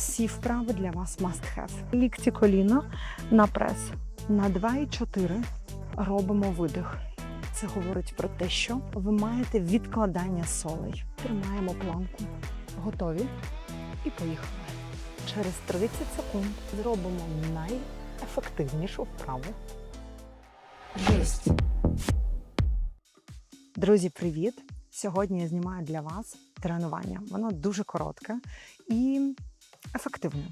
Всі вправи для вас must have. Лікті коліна на прес. На 2,4 робимо видих. Це говорить про те, що ви маєте відкладання солей. Тримаємо планку. Готові? І поїхали. Через 30 секунд зробимо найефективнішу вправу. Єсть. Друзі, привіт! Сьогодні я знімаю для вас тренування. Воно дуже коротке і ефективне.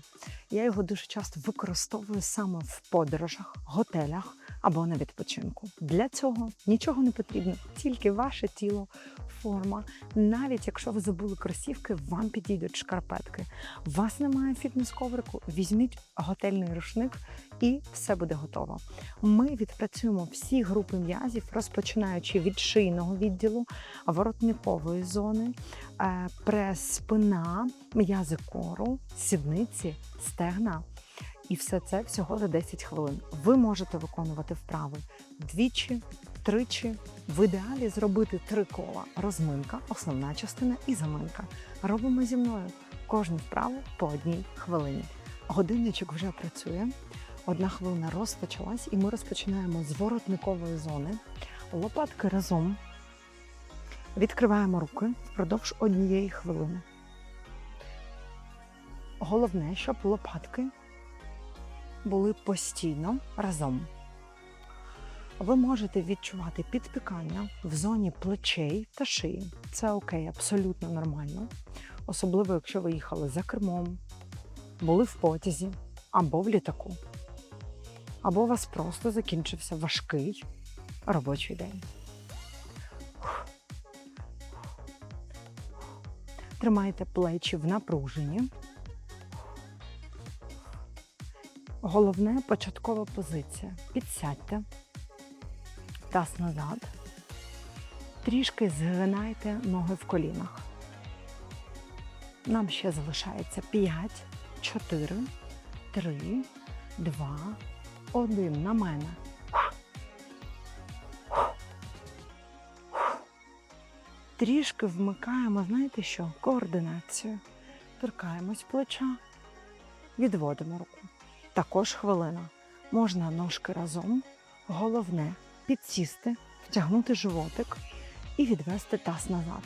Я його дуже часто використовую саме в подорожах, готелях або на відпочинку. Для цього нічого не потрібно, тільки ваше тіло, форма. Навіть якщо ви забули кросівки, вам підійдуть шкарпетки. Вас немає фітнес-коврику, візьміть готельний рушник і все буде готово. Ми відпрацюємо всі групи м'язів, розпочинаючи від шийного відділу, воротникової зони, прес, спина, м'язи кору, сідниці, стегна. І все це всього за 10 хвилин. Ви можете виконувати вправи двічі, тричі. В ідеалі зробити три кола: розминка, основна частина і заминка. Робимо зі мною кожну вправу по одній хвилині. Годинничок вже працює. Одна хвилина розпочалась, і ми розпочинаємо з воротникової зони. Лопатки разом. Відкриваємо руки впродовж однієї хвилини. Головне, щоб лопатки були постійно разом. Ви можете відчувати підпікання в зоні плечей та шиї. Це окей, абсолютно нормально. Особливо, якщо ви їхали за кермом, були в потязі або в літаку, або у вас просто закінчився важкий робочий день. Тримайте плечі в напруженні. Головне початкова позиція. Підсядьте, таз назад. Трішки згинайте ноги в колінах. Нам ще залишається 5, 4, 3, 2, 1. На мене. Трішки вмикаємо, знаєте що? Координацію. Торкаємось плеча, відводимо руку. Також хвилина. Можна ножки разом. Головне підсісти, втягнути животик і відвести таз назад.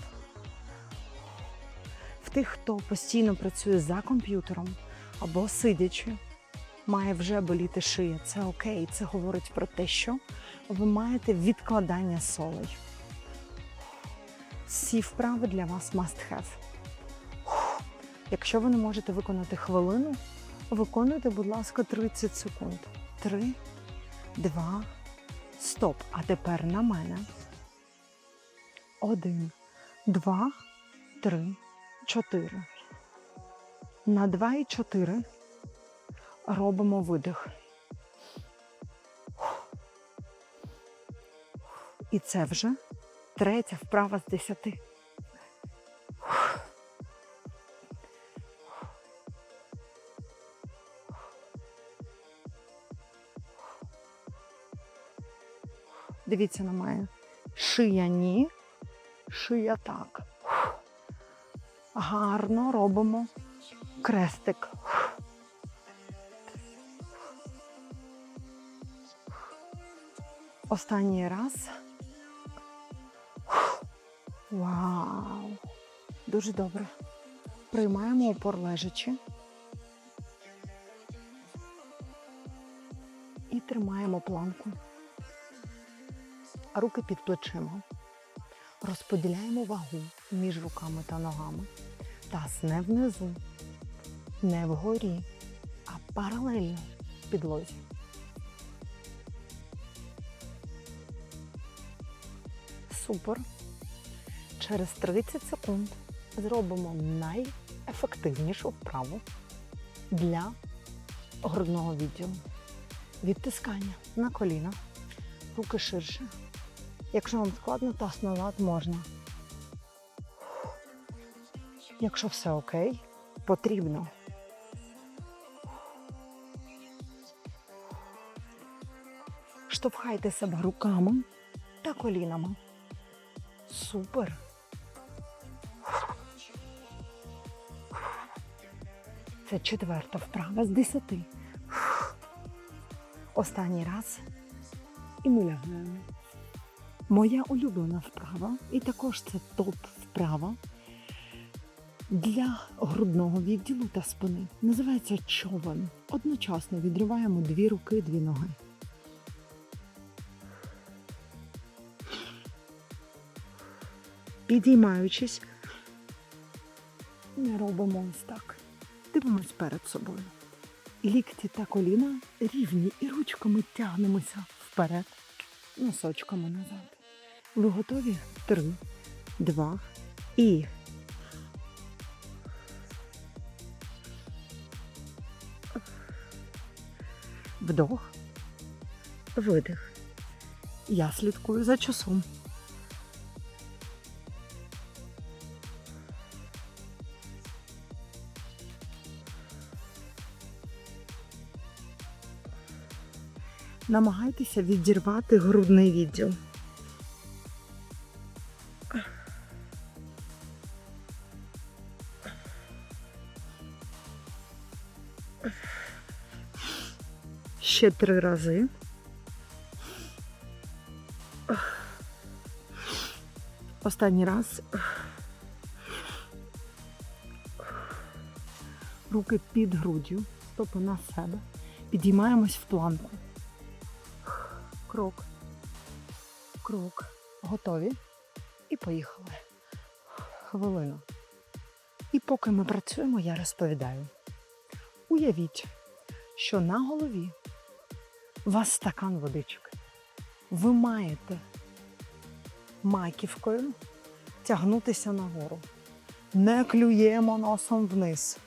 В тих, хто постійно працює за комп'ютером або сидячи, має вже боліти шия. Це окей. Це говорить про те, що ви маєте відкладання солей. Всі вправи для вас must have. Якщо ви не можете виконати хвилину, Виконуйте, будь ласка, 30 секунд. Три, два, стоп. А тепер на мене. Один, два, три, чотири. На два і чотири робимо видих. І це вже третя вправа з десяти. Дивіться на мене. Шия ні, шия так. Гарно робимо крестик. Останній раз. Вау! Дуже добре. Приймаємо опор лежачи. І тримаємо планку руки під плечима. Розподіляємо вагу між руками та ногами. Таз не внизу, не вгорі, а паралельно підлозі. Супер. Через 30 секунд зробимо найефективнішу вправу для грудного відділу. Відтискання на коліна, руки ширше. Якщо вам складно, таз назад можна. Якщо все окей, потрібно. Штовхайте себе руками та колінами. Супер. Це четверта вправа з десяти. Останній раз. І ми лягаємо. Моя улюблена вправа, і також це топ вправа для грудного відділу та спини. Називається човен. Одночасно відриваємо дві руки, дві ноги. Підіймаючись, не робимо ось так. Дивимось перед собою. Лікті та коліна рівні і ручками тягнемося вперед, носочками назад. Ви готові? Три, два і. Вдох, видих. Я слідкую за часом. Намагайтеся відірвати грудний відділ. Ще три рази. Останній раз. Руки під груддю, стопи на себе. Підіймаємось в планку. Крок. Крок. Готові. І поїхали. Хвилину. І поки ми працюємо, я розповідаю. Уявіть, що на голові у вас стакан водички. Ви маєте маківкою тягнутися нагору. Не клюємо носом вниз.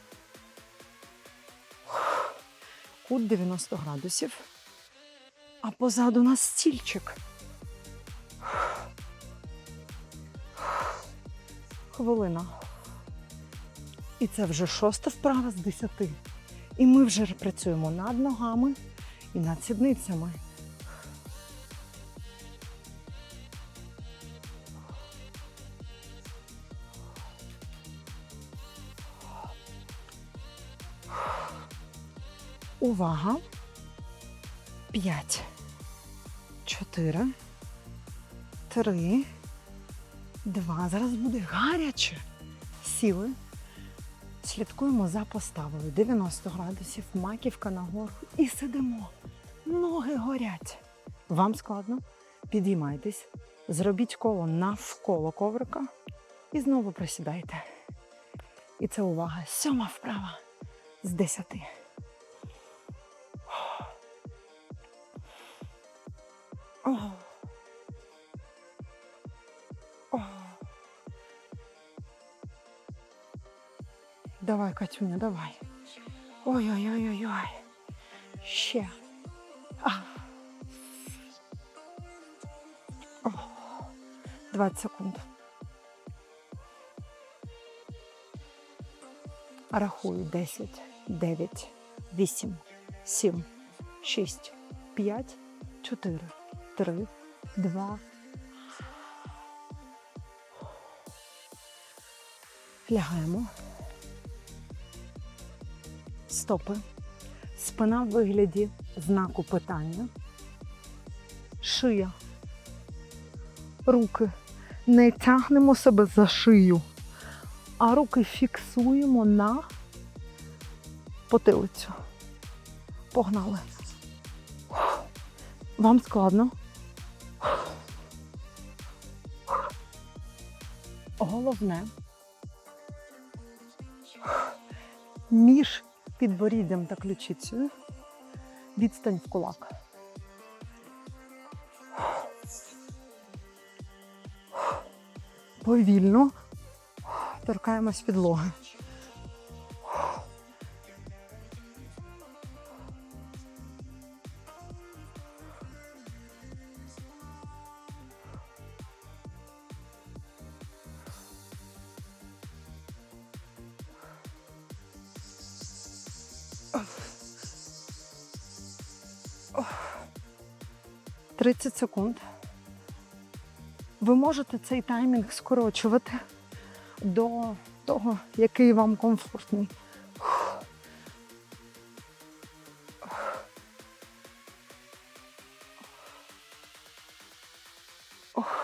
Кут 90 градусів. А позаду нас стільчик. Хвилина. І це вже шоста вправа з десяти. І ми вже працюємо над ногами і над сідницями. Увага. П'ять. Чотири. Три. Два. Зараз буде гаряче. Сіли. Слідкуємо за поставою 90 градусів, маківка нагору і сидимо. Ноги горять. Вам складно? Підіймайтесь, зробіть коло навколо коврика і знову присідайте. І це увага. Сьома вправа з 10. О. О. Давай, Катюня, давай. Ой-ой-ой-ой-ой. Ще. А. О. 20 секунд. Рахую 10, 9, 8, 7, 6, 5, 4, 3, 2. Лягаємо. Стопи. Спина в вигляді знаку питання. Шия. Руки. Не тягнемо себе за шию, а руки фіксуємо на потилицю. Погнали. Вам складно? Головне між підборіддям та ключицею відстань в кулак. Повільно торкаємось підлоги. 30 секунд. Ви можете цей таймінг скорочувати до того, який вам комфортний.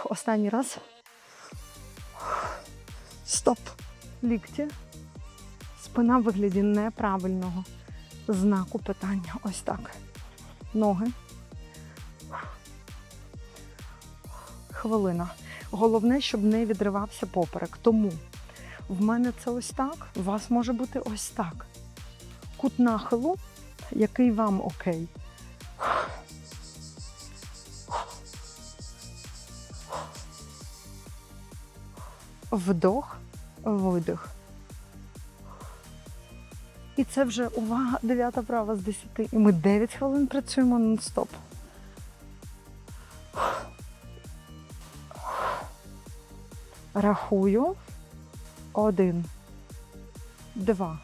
Останній раз. Стоп. Лікті. Спина в вигляді неправильного знаку питання. Ось так. Ноги. Хвилина. Головне, щоб не відривався поперек. Тому в мене це ось так, у вас може бути ось так. Кут нахилу, який вам окей. Вдох, видих. І це вже увага, дев'ята права з 10. І ми 9 хвилин працюємо нон-стоп. Рахую. Один, два,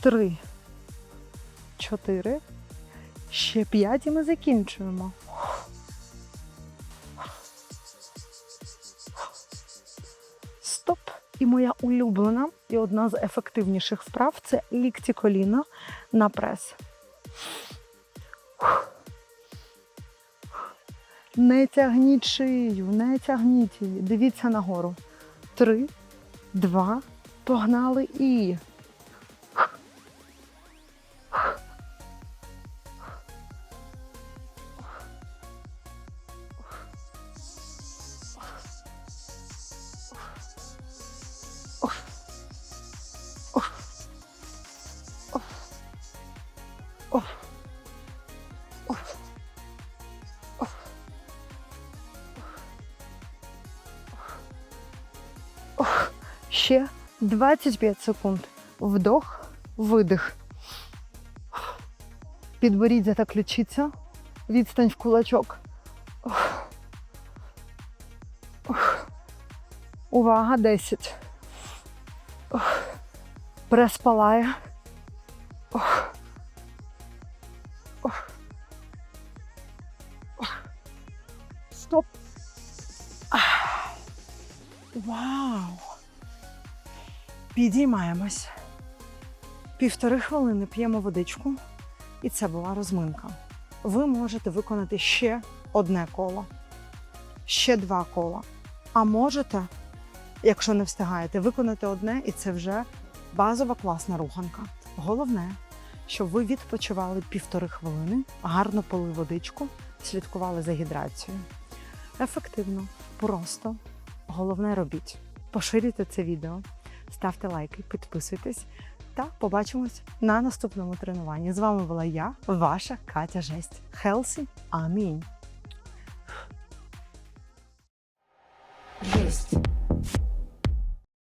три, чотири. Ще п'ять і ми закінчуємо. Стоп. І моя улюблена і одна з ефективніших вправ це лікті коліна на прес. Не тягніть шию, не тягніть її. Дивіться нагору. Три, два, погнали і. Ще 25 секунд. Вдох, видих. Підборіддя та ключиця. Відстань в кулачок. Увага, 10. Прес. Стоп. Вау! Підіймаємось. Півтори хвилини п'ємо водичку, і це була розминка. Ви можете виконати ще одне коло, ще два кола. А можете, якщо не встигаєте, виконати одне, і це вже базова класна руханка. Головне, щоб ви відпочивали півтори хвилини, гарно пили водичку, слідкували за гідрацією. Ефективно, просто. Головне робіть. Поширюйте це відео, ставте лайки, підписуйтесь та побачимось на наступному тренуванні. З вами була я, ваша Катя Жесть. Хелсі. Амінь.